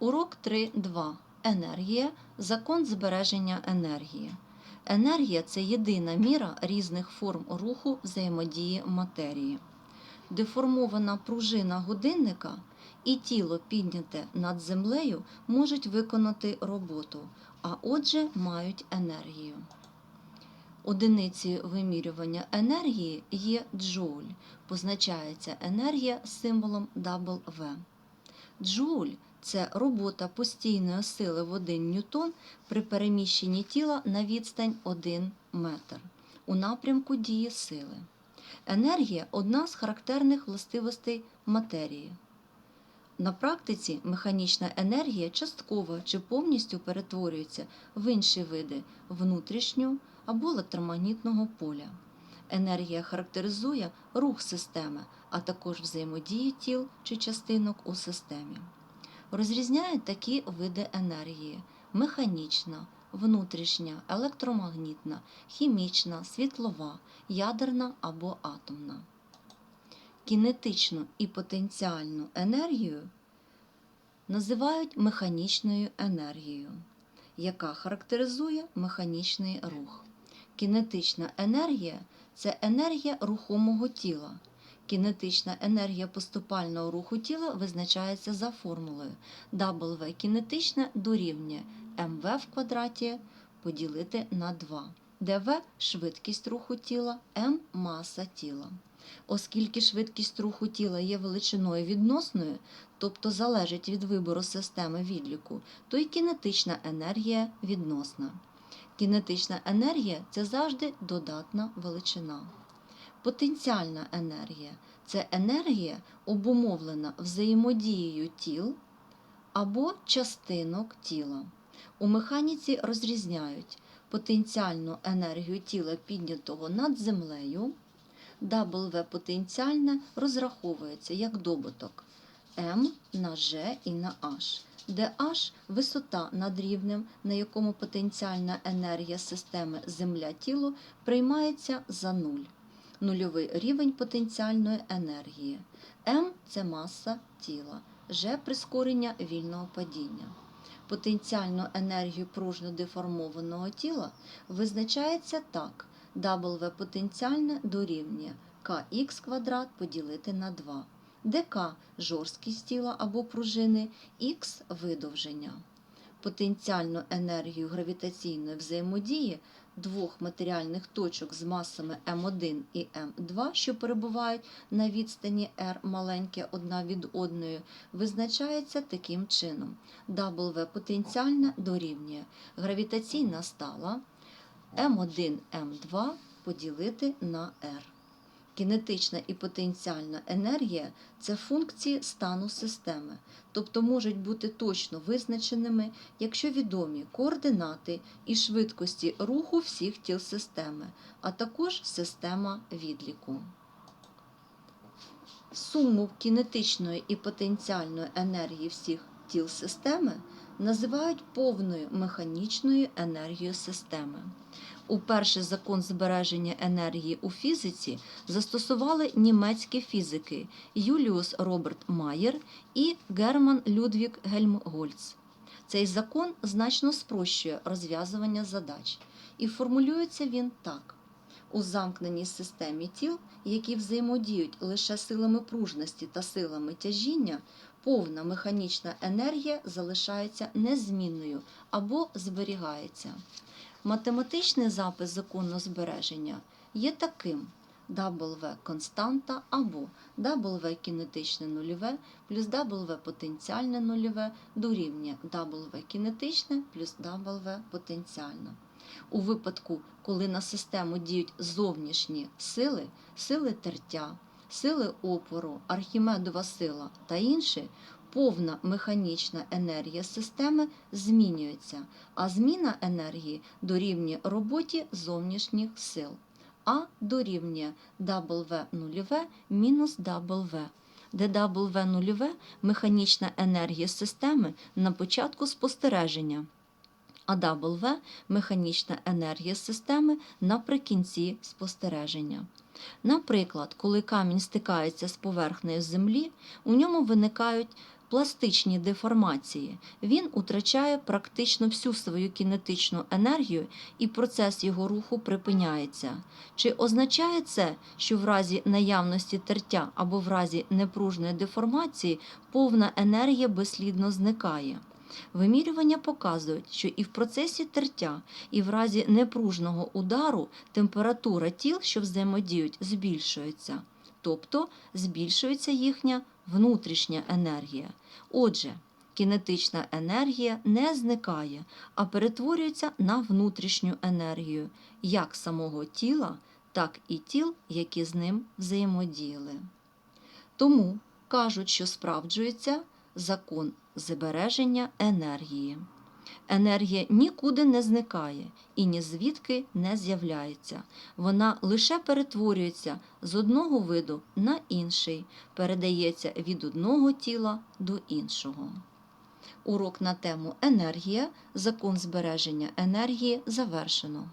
Урок 3.2. Енергія. Закон збереження енергії. Енергія це єдина міра різних форм руху взаємодії матерії. Деформована пружина годинника і тіло, підняте над землею, можуть виконати роботу, а отже мають енергію. Одиницею вимірювання енергії є джоуль. Позначається енергія символом W. Джоуль це робота постійної сили в 1 ньютон при переміщенні тіла на відстань 1 метр у напрямку дії сили. Енергія одна з характерних властивостей матерії. На практиці механічна енергія частково чи повністю перетворюється в інші види внутрішнього або електромагнітного поля. Енергія характеризує рух системи, а також взаємодію тіл чи частинок у системі. Розрізняють такі види енергії: механічна, внутрішня, електромагнітна, хімічна, світлова, ядерна або атомна. Кінетичну і потенціальну енергію називають механічною енергією, яка характеризує механічний рух. Кінетична енергія це енергія рухомого тіла. Кінетична енергія поступального руху тіла визначається за формулою W кінетичне дорівнює mv в квадраті поділити на 2, де v – швидкість руху тіла, m – маса тіла. Оскільки швидкість руху тіла є величиною відносною, тобто залежить від вибору системи відліку, то й кінетична енергія відносна. Кінетична енергія це завжди додатна величина. Потенціальна енергія це енергія, обумовлена взаємодією тіл або частинок тіла. У механіці розрізняють потенціальну енергію тіла, піднятого над землею. W потенціальне розраховується як добуток М на G і на H, де H – висота над рівнем, на якому потенціальна енергія системи Земля-тіло приймається за нуль. Нульовий рівень потенціальної енергії. М – це маса тіла, G – прискорення вільного падіння. Потенціальну енергію пружно деформованого тіла визначається так. W потенціальне дорівнює kx квадрат поділити на 2, де k – жорсткість тіла або пружини, x – видовження. Потенціальну енергію гравітаційної взаємодії двох матеріальних точок з масами М1 і М2, що перебувають на відстані r маленьке одна від одної, визначається таким чином. W потенціальна дорівнює гравітаційна стала М1 М2 поділити на R. Кінетична і потенціальна енергія це функції стану системи, тобто можуть бути точно визначеними, якщо відомі координати і швидкості руху всіх тіл системи, а також система відліку. Суму кінетичної і потенціальної енергії всіх тіл системи називають повною механічною енергією системи. Уперше закон збереження енергії у фізиці застосували німецькі фізики Юліус Роберт Майєр і Герман Людвік Гельмгольц. Цей закон значно спрощує розв'язування задач, і формулюється він так. У замкненій системі тіл, які взаємодіють лише силами пружності та силами тяжіння, повна механічна енергія залишається незмінною або зберігається. Математичний запис закону збереження є таким: W константа або W кінетичне нульове плюс W потенціальне нульове дорівнює W кінетичне плюс W потенціальне. У випадку, коли на систему діють зовнішні сили, сили тертя, сили опору, архімедова сила та інші, повна механічна енергія системи змінюється, а зміна енергії дорівнює роботі зовнішніх сил. А дорівнює W нульове мінус W, де W нульове механічна енергія системи на початку спостереження а W – механічна енергія системи наприкінці спостереження. Наприклад, коли камінь стикається з поверхнею землі, у ньому виникають пластичні деформації, він утрачає практично всю свою кінетичну енергію і процес його руху припиняється. Чи означає це, що в разі наявності тертя або в разі непружної деформації повна енергія безслідно зникає? Вимірювання показують, що і в процесі тертя, і в разі непружного удару температура тіл, що взаємодіють, збільшується, тобто збільшується їхня внутрішня енергія. Отже, кінетична енергія не зникає, а перетворюється на внутрішню енергію як самого тіла, так і тіл, які з ним взаємодіяли. Тому кажуть, що справджується закон збереження енергії. Енергія нікуди не зникає і ні звідки не з'являється. Вона лише перетворюється з одного виду на інший, передається від одного тіла до іншого. Урок на тему енергія, закон збереження енергії завершено.